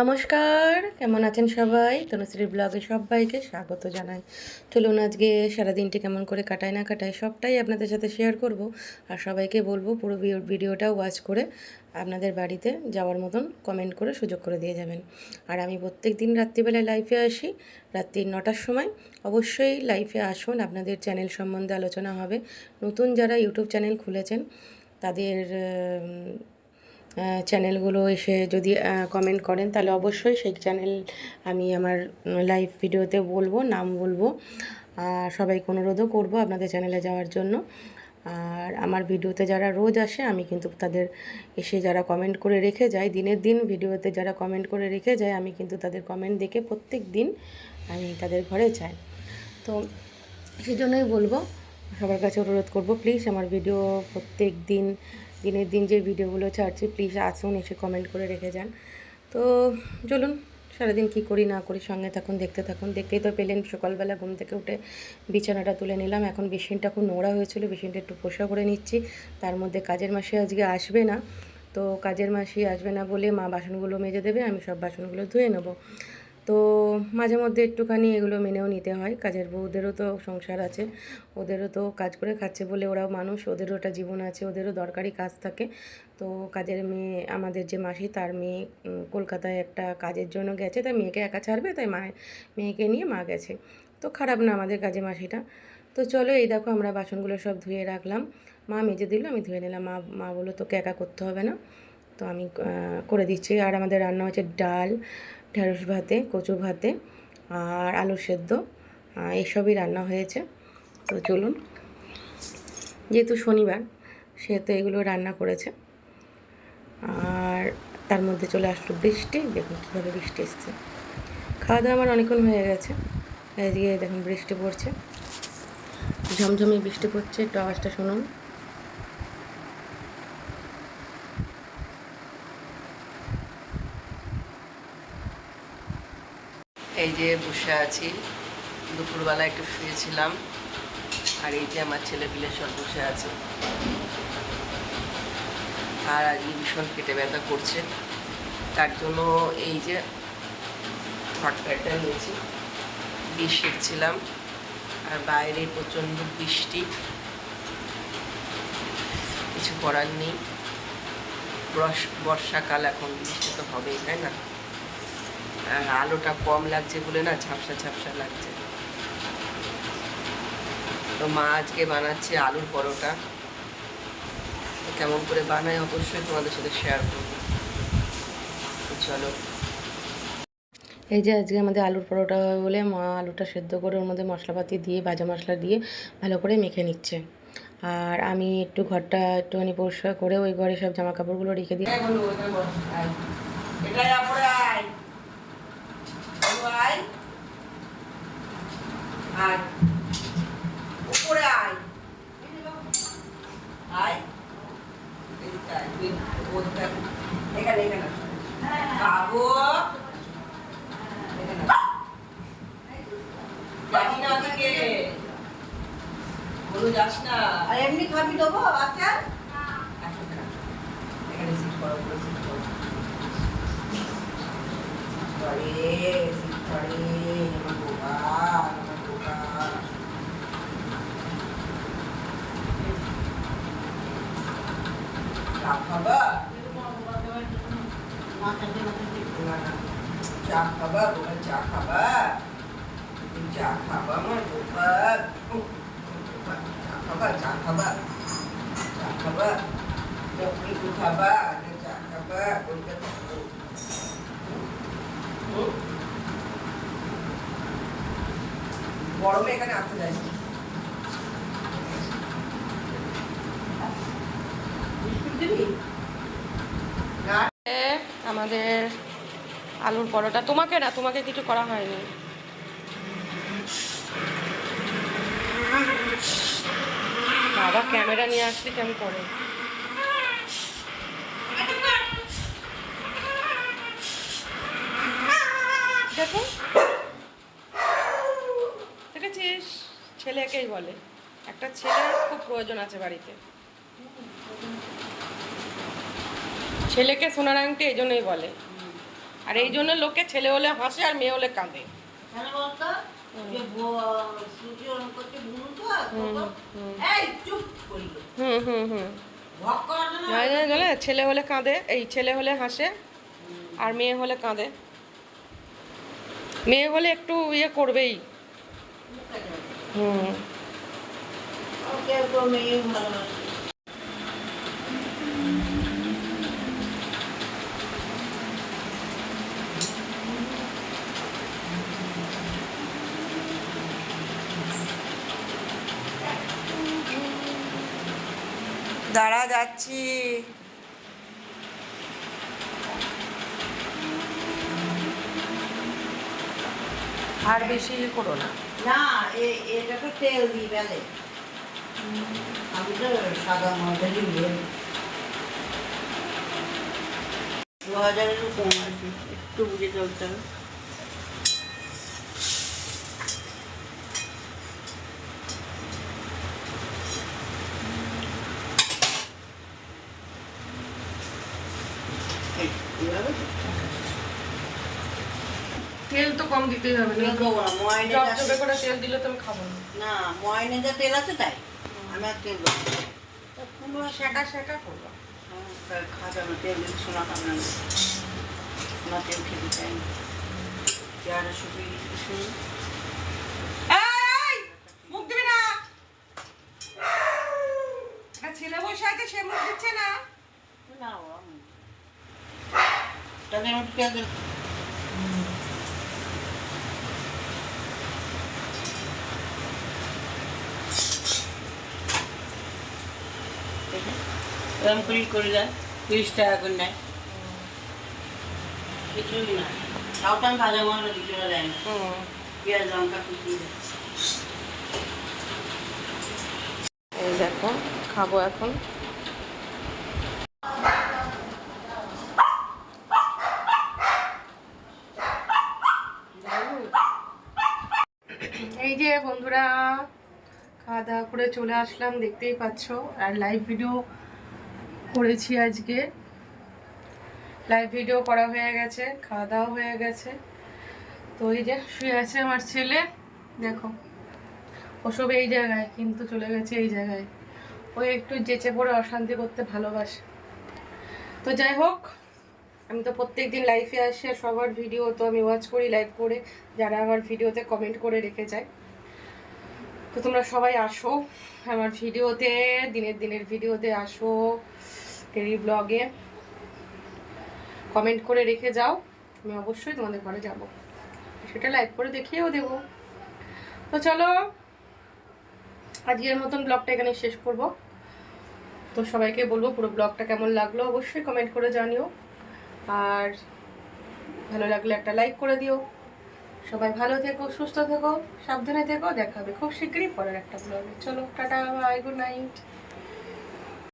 নমস্কার, কেমন আছেন সবাই? তনুশ্রী ব্লগে সবাইকে স্বাগত জানাই। চলুন আজকে সারাদিনটি কেমন করে কাটায় না কাটায় সবটাই আপনাদের সাথে শেয়ার করব। আর সবাইকে বলব, পুরো ভিডিওটা ওয়াচ করে আপনাদের বাড়িতে যাওয়ার মতন কমেন্ট করে সুযোগ করে দিয়ে যাবেন। আর আমি প্রত্যেক দিন রাত্রিবেলায় লাইফে আসি। রাত্রি নটার সময় অবশ্যই লাইফে আসুন। আপনাদের চ্যানেল সম্বন্ধে আলোচনা হবে। নতুন যারা ইউটিউব চ্যানেল খুলেছেন, তাদের চ্যানেলগুলো এসে যদি কমেন্ট করেন, তাহলে অবশ্যই সেই চ্যানেল আমি আমার লাইভ ভিডিওতে বলব, নাম বলব। আর সবাইকে অনুরোধও করব আপনাদের চ্যানেলে যাওয়ার জন্য। আর আমার ভিডিওতে যারা রোজ আসে, আমি কিন্তু তাদের এসে যারা কমেন্ট করে রেখে যায়, দিনের দিন ভিডিওতে যারা কমেন্ট করে রেখে যায়, আমি কিন্তু তাদের কমেন্ট দেখে প্রত্যেক দিন আমি তাদের ঘরে যাই। তো সেই জন্যই বলব, সবার কাছে অনুরোধ করব প্লিজ আমার ভিডিও প্রত্যেক দিন দিনের দিন যে ভিডিওগুলো ছাড়ছি প্লিজ আসুন, এসে কমেন্ট করে রেখে যান। তো চলুন, সারাদিন কী করি, না করি, সঙ্গে থাকুন, দেখতে থাকুন। দেখতেই তো পেলেন, সকালবেলা ঘুম থেকে উঠে বিছানাটা তুলে নিলাম। এখন বেসিনটা খুব নোংরা হয়েছিল, বেসিনটা একটু পোষা করে নিচ্ছি। তার মধ্যে কাজের মাসে আজকে আসবে না। তো কাজের মাসি আসবে না বলে মা বাসনগুলো মেজে দেবে, আমি সব বাসনগুলো ধুয়ে নেব। তো মাঝে মধ্যে একটুখানি এগুলো মেনেও নিতে হয়। কাজের বউদেরও তো সংসার আছে, ওদেরও তো কাজ করে খাচ্ছে বলে ওরাও মানুষ, ওদেরও একটা জীবন আছে, ওদেরও দরকারি কাজ থাকে। তো কাজের মেয়ে, আমাদের যে মাসি, তার মেয়ে কলকাতায় একটা কাজের জন্য গেছে, তাই মেয়েকে একা ছাড়বে, তাই মা, মেয়েকে নিয়ে মা গেছে। তো খারাপ না আমাদের কাজে মাসিটা। তো চলো এই দেখো আমরা বাসনগুলো সব ধুয়ে রাখলাম। মা মেজে দিল, আমি ধুয়ে নিলাম। মা মা বলল, তোকে একা করতে হবে না। তো আমি করে দিচ্ছি। আর আমাদের রান্না হচ্ছে ডাল ঢেঁড়স ভাতে, কচু ভাতে আর আলু সেদ্ধ এসবই রান্না হয়েছে। তো চলুন, যেহেতু শনিবার, সেহেতু এগুলো রান্না করেছে। আর তার মধ্যে চলে আসলো বৃষ্টি, দেখুন কীভাবে বৃষ্টি এসছে। খাওয়া দাওয়া আমার অনেকক্ষণ হয়ে গেছে। এদিকে দেখুন বৃষ্টি পড়ছে। ঝমঝমে বৃষ্টি পড়ছে, একটু আওয়াজটা শুনুন। এই যে বসে আছি, দুপুরবেলা একটু শুয়েছিলাম আর এই যে আমার ছেলে পিলে সব বসে আছে। আর আজকে ভীষণ পেটে ব্যথা করছে, তার জন্য এই যে হট প্যাডটা নিয়েছি, বিষ শিখছিলাম আর বাইরে প্রচণ্ড বৃষ্টি, কিছু করার নেই। বর্ষ- বর্ষাকাল এখন বৃষ্টি তো হবেই, তাই না? আলোটা কম লাগছে বলে না ঝাপসা ঝাপসা লাগছে। তো মা আজকে বানাচ্ছে আলুর পরোটা। কেমন করে বানায় অবশ্যই তোমাদের সাথে শেয়ার করব। চলো। এই যে আজকে আমাদের আলুর পরোটা হবে বলে মা আলুটা সেদ্ধ করে ওর মধ্যে মশলাপাতি দিয়ে ভাজা মশলা দিয়ে ভালো করে মেখে নিচ্ছে। আর আমি একটু ঘরটা একটুখানি পরিষ্কার করে ওই ঘরে সব জামা কাপড়গুলো রেখে দিই এটাই আপরে আয় বলো আয় আয়। উপরে আয়। আয়। এখানে এখানে। বাবু। এখানে। না ওদিকে বলো যাস না। আর এমনি খাবি দেবো আচ্ছা এখানে। এখানে করো, উপরে sit করো। করে করে আমার চা খাবা না, না। চা খাবা বোকা চা খাবা তুমি চা খাবা আমার বোকা উহ, বোকা, চা খাবা চা খাবা চা খাবা চকরি খাবা চা খাবা কলকাতা গরমে এখানে আসতে চাই না এ, আমাদের আলুর পরোটা। তোমাকে না তোমাকে কিছু করা হয়নি। বাবা ক্যামেরা নিয়ে আসলে কেমন করে? দেখো। দেখেছিস? ছেলেকেই বলে। একটা ছেলের খুব প্রয়োজন আছে বাড়িতে। ছেলেকে সোনার আংটি এই জন্যই বলে। আর এই জন্য লোকে ছেলে হলে হাসে আর মেয়ে হলে কাঁদে। ছেলে হলে কাঁদে এই ছেলে হলে হাসে আর মেয়ে হলে কাঁদে। মেয়ে হলে একটু ইয়ে করবেই। হুম। দাঁড়া, যাচ্ছি। আর বেশি ইয়ে করো না। না এটা তো তেল দিই বেলে। আমি তো সাদা মডেলই নেই দু হাজারেরও কম আছে একটু বুঝে চলতে হবে এই, এইভাবে তেল তো কম দিতেই হবে না জব করে তেল দিলে তো আমি খাব না। ময়নে যা তেল আছে তাই। আমি আর তেল দেবো পুরো শেখা শেখা করব। খাওয়া যাবে তেল দিলে সোনা খাবে না তেল খেতে চাই না। পেয়ারা গেছে শুনে ছেলে বসে আছে সে মুখ দিচ্ছে না। না তাহলে আমি একটু তিরিশ টাকা করে নেয়। এই খাব এখন। এই যে বন্ধুরা, খাওয়া দাওয়া করে চলে আসলাম, দেখতেই পাচ্ছ। আর লাইভ ভিডিও করেছি আজকে। লাইভ ভিডিও করা হয়ে গেছে, খাওয়া দাওয়া হয়ে গেছে। তো এই যে শুয়ে আছে আমার ছেলে, দেখো ওসব এই জায়গায়, কিন্তু চলে গেছে এই জায়গায়। ও একটু যেচে পড়ে অশান্তি করতে ভালোবাসে। তো যাই হোক, আমি তো প্রত্যেক দিন লাইফে আসি আর সবার ভিডিও তো আমি ওয়াচ করি লাইভ করে, যারা আমার ভিডিওতে কমেন্ট করে রেখে যায়। তো তোমরা সবাই আসো, আমার ভিডিওতে দিনের দিনের ভিডিওতে আসো। টেরি ব্লগে কমেন্ট করে রেখে যাও। আমি অবশ্যই তোমাদের ঘরে যাব। সেটা লাইভ করে দেখিয়েও দেবো। তো চলো, আজকের মতন ব্লগটা এখানে শেষ করব। তো সবাইকে বলব, পুরো ব্লগটা কেমন লাগল অবশ্যই কমেন্ট করে জানিও। আর ভালো লাগলে একটা লাইক করে দিও। সবাই ভালো থেকো, সুস্থ থেকো, সাবধানে থেকো। দেখা হবে খুব শীঘ্রই পরের একটা ব্লগে চলো, টাটা বাই গুড নাইট